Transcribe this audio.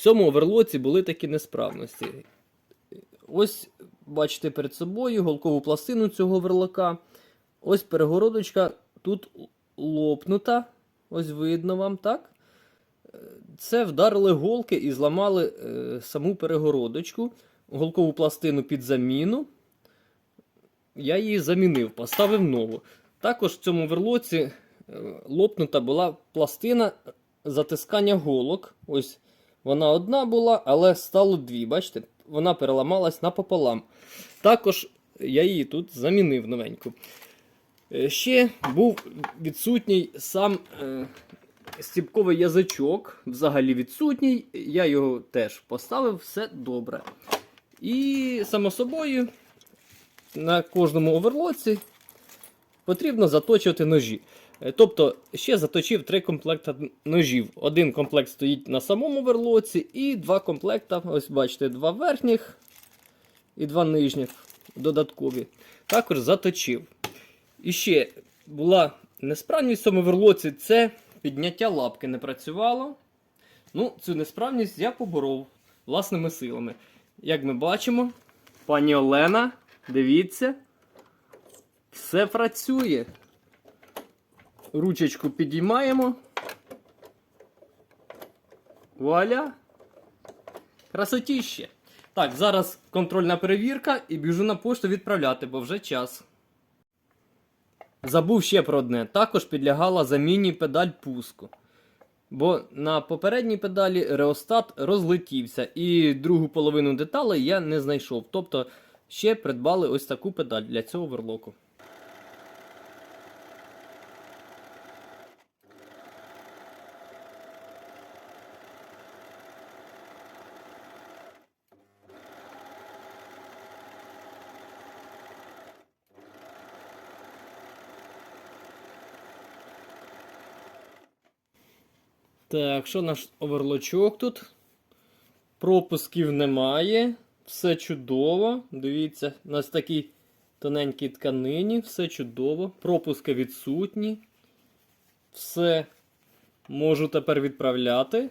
В цьому оверлоці були такі несправності. Ось бачите перед собою голкову пластину цього оверлока. Ось перегородочка тут лопнута. Ось видно вам, так? Це вдарили голки і зламали е, саму перегородочку, голкову пластину під заміну. Я її замінив, поставив нову. Також в цьому верлоці е, лопнута була пластина затискання голок. Ось вона одна була, але стало дві. Бачите, вона переламалась напополам. Також я її тут замінив новеньку. Е, Ще був відсутній сам е, стіпковий язичок, взагалі відсутній. Я його теж поставив, все добре. І, само собою, на кожному оверлоці потрібно заточувати ножі. Е, Тобто, ще заточив три комплекти ножів. Один комплект стоїть на самому оверлоці, і два комплекта, ось бачите, два верхніх і два нижніх додаткові. Також заточив. І ще була несправність в цьому верлоці це підняття лапки не працювало. Ну, цю несправність я поборов власними силами. Як ми бачимо, пані Олена, дивіться, все працює. Ручечку підіймаємо. Вуаля! Красотіще! Так, зараз контрольна перевірка і біжу на пошту відправляти, бо вже час. Забув ще про одне. Також підлягала заміні педаль пуску. Бо на попередній педалі реостат розлетівся, і другу половину деталей я не знайшов. Тобто ще придбали ось таку педаль для цього верлоку. Так, що наш оверлочок тут? Пропусків немає. Все чудово. Дивіться, у нас такій тоненькій тканині, все чудово. Пропуски відсутні. Все можу тепер відправляти.